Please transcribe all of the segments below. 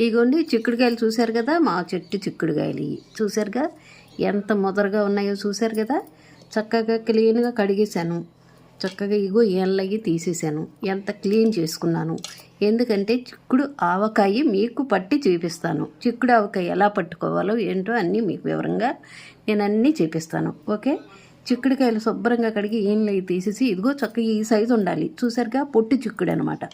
ఇగోండి చిక్కుడుకాయలు చూశారు కదా మా చెట్టు చిక్కుడుకాయలు. చూశారుగా? ఎంత ముదరగా ఉన్నాయో చూశారు కదా? చక్కగా క్లీన్గా కడిగేశాను. చక్కగా ఇగో ఏళ్ళగి తీసేసాను ఎంత క్లీన్ చేసుకున్నాను. ఎందుకంటే చిక్కుడు ఆవకాయ మీకు పట్టి చూపిస్తాను. చిక్కుడు ఆవకాయ ఎలా పట్టుకోవాలో ఏంటో అన్నీ మీకు వివరంగా నేను అన్నీ చూపిస్తాను. ఓకే? చిక్కుడుకాయలు శుభ్రంగా కడిగి ఏళ్ళగి తీసేసి ఇదిగో చక్కగా ఈ సైజు ఉండాలి. చూసారుగా పొట్టి చిక్కుడు అనమాట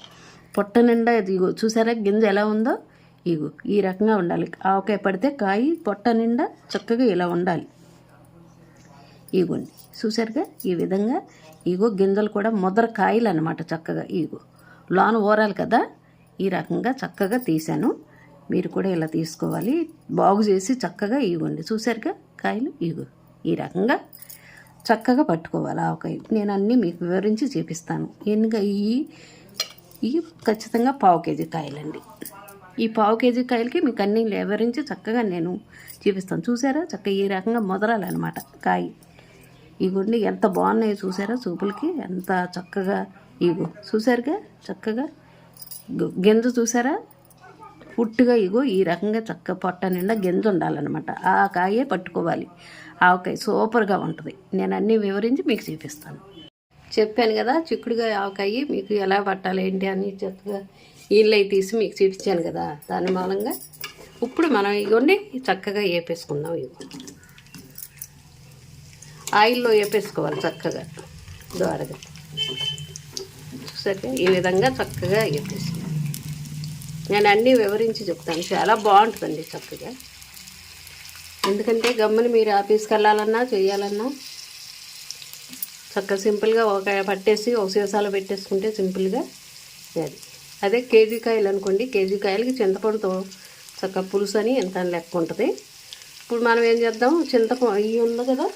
పొట్ట నిండా ఇదిగో చూసారా గింజ ఎలా ఉందో? ఇగు ఈ రకంగా ఉండాలి. ఆవకాయ పడితే కాయ పొట్ట నిండా చక్కగా ఇలా ఉండాలి. ఇగోండి. చూసారుగా ఈ విధంగా ఇగో గింజలు కూడా ముద్ర కాయలు అనమాట చక్కగా ఇగో. లోన ఊరాలి కదా? ఈ రకంగా చక్కగా తీశాను. మీరు కూడా ఇలా తీసుకోవాలి. బాగు చేసి చక్కగా ఇవ్వండి చూసారుగా కాయలు ఇగో. ఈ రకంగా చక్కగా పట్టుకోవాలి ఆవకాయ. నేను అన్నీ మీకు వివరించి చూపిస్తాను. ఎందుకంటే ఈ ఇవి ఖచ్చితంగా పావు కేజీ కాయలండి. ఈ పావు కేజీ కాయలకి మీకు అన్నీ వివరించి చక్కగా నేను చూపిస్తాను. చూసారా? చక్కగా ఈ రకంగా మొదలాలన్నమాట కాయ. ఇగోండి ఎంత బాగున్నాయో చూసారా? చూపులకి ఎంత చక్కగా ఇగో. చూసారుగా? చక్కగా గింజ చూసారా? పుట్టుగా ఇగో ఈ రకంగా చక్క పొట్ట నిండా గింజ ఉండాలన్నమాట. ఆ కాయే పట్టుకోవాలి. ఆవకాయ సూపర్గా ఉంటుంది. నేను అన్నీ వివరించి మీకు చూపిస్తాను. చెప్పాను కదా చిక్కుడుగా ఆవకాయ మీకు ఎలా పట్టాలి ఏంటి అని చక్కగా నీళ్ళు అవి తీసి మీకు చూపించాను కదా దాని మూలంగా ఇప్పుడు మనం ఇవ్వండి చక్కగా వేపేసుకుందాం ఇవి. ఆయిల్లో వేపేసుకోవాలి చక్కగా ద్వారగా. చూసాక ఈ విధంగా చక్కగా వేపేసుకోవాలి నేను అన్నీ వివరించి చెప్తాను. చాలా బాగుంటుందండి చక్కగా. ఎందుకంటే గమ్మని మీరు ఆఫీస్కి వెళ్ళాలన్నా చేయాలన్నా చక్కగా సింపుల్గా ఒక పట్టేసి ఒక సీసాలు పెట్టేసుకుంటే సింపుల్గా అది. అదే కేజీ కాయలు అనుకోండి. కేజీ కాయలకి చింతపండుతో చక్కగా పులుసు అని ఎంత అని లెక్క ఉంటుంది. ఇప్పుడు మనం ఏం చేద్దాం? చింతపండు ఇవి ఉంది కదా.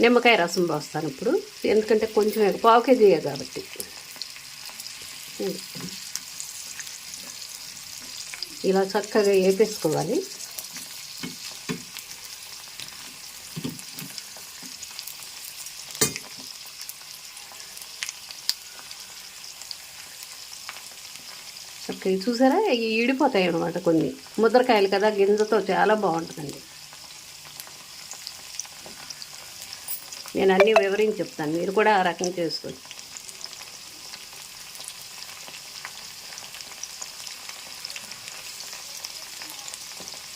నిమ్మకాయ రసం పోస్తాను ఇప్పుడు. ఎందుకంటే కొంచెం పావు కేజీ కాబట్టి. ఇలా చక్కగా వేపేసుకోవాలి. చక్కగా చూసారా? ఇవి ఈడిపోతాయి అనమాట కొన్ని. ముద్రకాయలు కదా గింజతో చాలా బాగుంటుందండి. నేను అన్నీ వివరించి చెప్తాను. మీరు కూడా ఆ రకం చేసుకోండి.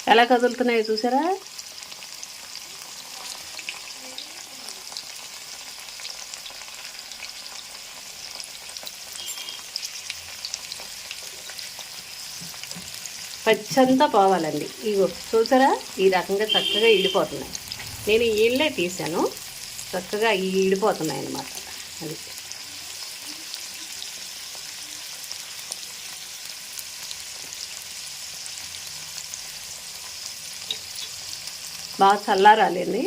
ఎలా కదులుతున్నాయో చూసారా? పచ్చంతా పోవాలండి. ఇగో చూసారా? ఈ రకంగా చక్కగా ఇడిపోతున్నాయి. నేను ఈళ్ళే తీసాను చక్కగా ఈ ఈడిపోతున్నాయి అన్నమాట అది. బాగా చల్లారాలండి.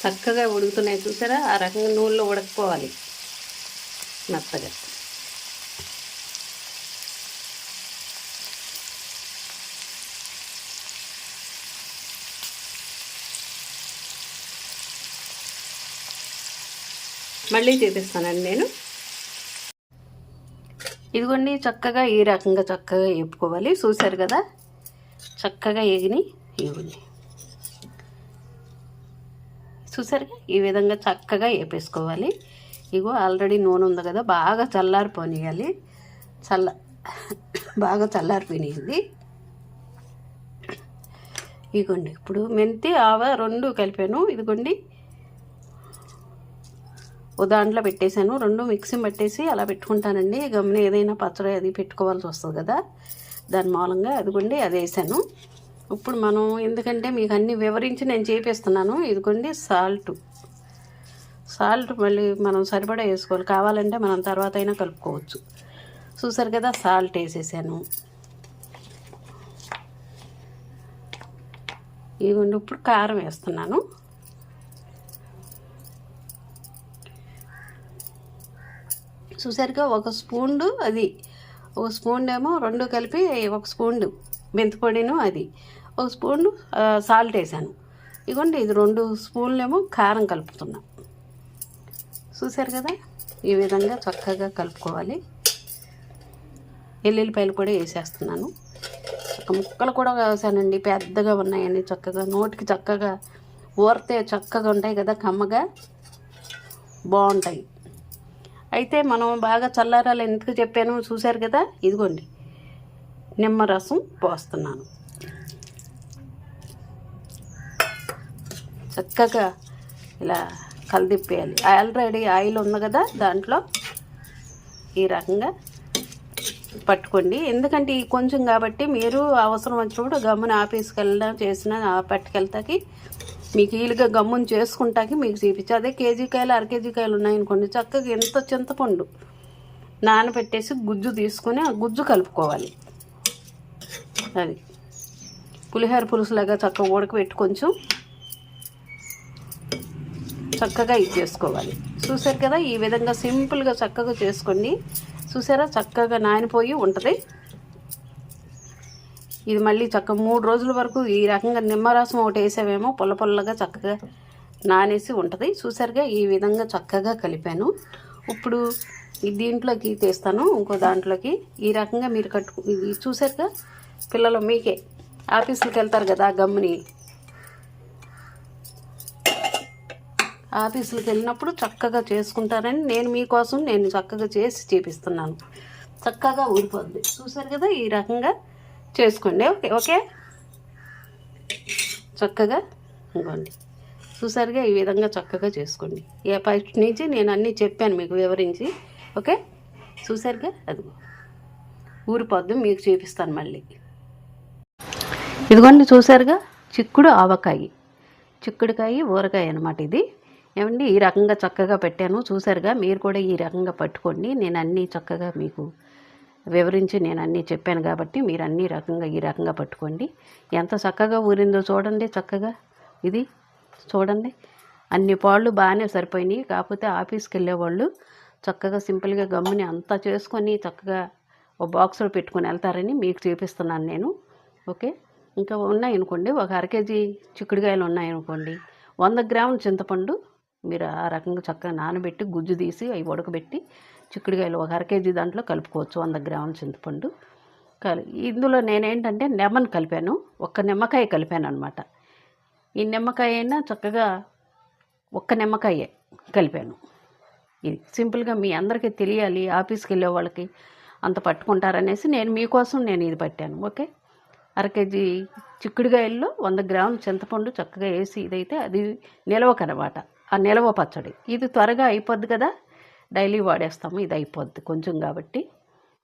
చక్కగా ఉడుకుతున్నాయి చూసారా? ఆ రకంగా నూనెలో ఉడకపోవాలి మెత్తగా. మళ్ళీ చూపిస్తానండి నేను. ఇదిగోండి చక్కగా ఈ రకంగా చక్కగా వేపుకోవాలి. చూశారు కదా? చక్కగా ఎగిని ఇవ్వండి చూసారుగా? ఈ విధంగా చక్కగా వేపేసుకోవాలి ఇగో ఆల్రెడీ నూనె ఉంది కదా బాగా చల్లారిపోనియాలి. చల్ల బాగా చల్లారిపోయినాయింది ఇదిగోండి ఇప్పుడు మెంతి ఆవ రెండు కలిపాను. ఇదిగోండి. ఓ దాంట్లో పెట్టేశాను. రెండు మిక్సీ పట్టేసి అలా పెట్టుకుంటానండి. గమ్మున ఏదైనా పచ్చడి అది పెట్టుకోవాల్సి వస్తుంది కదా. దాని మూలంగా అదిగోండి అది వేసాను. ఇప్పుడు మనం ఎందుకంటే మీకు అన్ని వివరించి నేను చేపిస్తున్నాను. ఇదిగోండి సాల్ట్. సాల్ట్ మళ్ళీ మనం సరిపడా వేసుకోవాలి. కావాలంటే మనం తర్వాత అయినా కలుపుకోవచ్చు. చూసారు కదా సాల్ట్ వేసేసాను. ఇదిగోండి ఇప్పుడు కారం వేస్తున్నాను. చూసారుగా ఒక స్పూన్ అది ఒక స్పూన్ ఏమో రెండు కలిపి ఒక స్పూన్ మెంతిపొడిను అది. ఒక స్పూన్ సాల్ట్ వేసాను. ఇదిగోండి ఇది రెండు స్పూన్లేమో కారం కలుపుతున్నా. చూసారు కదా? ఈ విధంగా చక్కగా కలుపుకోవాలి. ఎల్లుల్లిపాయలు కూడా వేసేస్తున్నాను. ముక్కలు కూడా వేసానండి పెద్దగా ఉన్నాయండి చక్కగా. నోటికి చక్కగా ఊరితే చక్కగా ఉంటాయి కదా కమ్మగా బాగుంటాయి. అయితే మనం బాగా చల్లారాలు ఎందుకు చెప్పాను? చూశారు కదా? ఇదిగోండి. నిమ్మరసం పోస్తున్నాను. చక్కగా ఇలా కలిదిప్పేయాలి. ఆల్రెడీ ఆయిల్ ఉంది కదా దాంట్లో. ఈ రకంగా పట్టుకోండి. ఎందుకంటే ఈ కొంచెం కాబట్టి మీరు అవసరం వచ్చినప్పుడు గమ్మున ఆఫీస్కి వెళ్ళడం చేసిన పట్టుకెళ్తాకి మీకు వీలుగా గమ్మున చేసుకుంటాకి మీకు చూపించి. అదే కేజీ కాయలు అర కేజీ కాయలు ఉన్నాయనుకోండి చక్కగా ఎంత చింతపండు నానబెట్టేసి గుజ్జు తీసుకొని ఆ గుజ్జు కలుపుకోవాలి. అది. పులిహోర పులుసులాగా చక్కగా ఉడకబెట్టి కొంచెం చక్కగా ఇది చేసుకోవాలి. చూసారు కదా? ఈ విధంగా సింపుల్గా చక్కగా చేసుకోండి చూసారా చక్కగా నానిపోయి ఉంటుంది. ఇది మళ్ళీ చక్కగా మూడు రోజుల వరకు ఈ రకంగా నిమ్మరసం ఒకటి వేసావేమో పొల్ల పొల్లగా చక్కగా నానేసి ఉంటుంది. చూసారుగా ఈ విధంగా చక్కగా కలిపాను. ఇప్పుడు దీంట్లోకి తీస్తాను ఇంకో దాంట్లోకి. ఈ రకంగా మీరు కట్టు ఇది చూసారుగా పిల్లలు మీకే. ఆఫీసులకు వెళ్తారు కదా గమ్ముని. ఆఫీసులకు వెళ్ళినప్పుడు చక్కగా చేసుకుంటారని నేను మీకోసం నేను చక్కగా చేసి చూపిస్తున్నాను. చక్కగా ఊడిపోద్ది. చూసారు కదా ఈ రకంగా చేసుకోండి. ఓకే? ఓకే చక్కగా ఇంకోండి చూసారుగా ఈ విధంగా చక్కగా చేసుకోండి. ఏ ఫస్ట్ నుంచి నేను అన్నీ చెప్పాను మీకు వివరించి. ఓకే? చూసారుగా అదిగో. ఊరిపోద్దు మీకు చూపిస్తాను మళ్ళీ. ఇదిగోండి చూసారుగా చిక్కుడు ఆవకాయ. చిక్కుడుకాయ ఊరకాయ అనమాట ఇది. ఏమండి ఈ రకంగా చక్కగా పెట్టాను. చూసారుగా మీరు కూడా ఈ రకంగా పట్టుకోండి. నేను అన్నీ చక్కగా మీకు వివరించి నేను అన్నీ చెప్పాను కాబట్టి మీరు అన్ని రకంగా ఈ రకంగా పట్టుకోండి. ఎంత చక్కగా ఊరిందో చూడండి చక్కగా. ఇది చూడండి. అన్ని పాళ్ళు బాగానే సరిపోయినాయి. కాకపోతే ఆఫీస్కి వెళ్ళేవాళ్ళు చక్కగా సింపుల్గా గమ్ముని అంతా చేసుకొని చక్కగా ఒక బాక్స్లో పెట్టుకొని వెళ్తారని మీకు చూపిస్తున్నాను నేను. ఓకే? ఇంకా ఉన్నాయనుకోండి. ఒక అర కేజీ చిక్కుడుకాయలు ఉన్నాయనుకోండి. వంద గ్రాముల చింతపండు మీరు ఆ రకంగా చక్కగా నానబెట్టి గుజ్జు తీసి అవి ఉడకబెట్టి చిక్కుడుకాయలు ఒక అర కేజీ దాంట్లో కలుపుకోవచ్చు. వంద గ్రాముల చింతపండు కలి ఇందులో నేనేంటంటే లెమన్ కలిపాను. ఒక్క నిమ్మకాయ కలిపాను అనమాట ఈ నిమ్మకాయ అయినా చక్కగా ఒక్క నిమ్మకాయే కలిపాను. ఇది సింపుల్గా మీ అందరికీ తెలియాలి. ఆఫీస్కి వెళ్ళే వాళ్ళకి అంత పట్టుకుంటారనేసి నేను మీకోసం నేను ఇది పట్టాను. ఓకే? అర కేజీ చిక్కుడుగాయల్లో వంద గ్రాములు చింతపండు చక్కగా వేసి ఇదైతే అది నిలవకనమాట ఆ నిలవ పచ్చడి. ఇది త్వరగా అయిపోద్ది కదా? డైలీ వాడేస్తాము ఇది అయిపోద్ది కొంచెం కాబట్టి.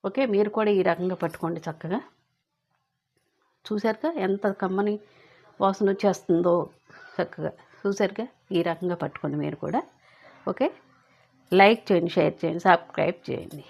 ఓకే మీరు కూడా ఈ రకంగా పట్టుకోండి చక్కగా. చూసారుగా ఎంత కమ్మని వాసన వచ్చేస్తుందో చక్కగా. చూసారుగా ఈ రకంగా పట్టుకోండి మీరు కూడా. ఓకే లైక్ చేయండి షేర్ చేయండి సబ్స్క్రైబ్ చేయండి.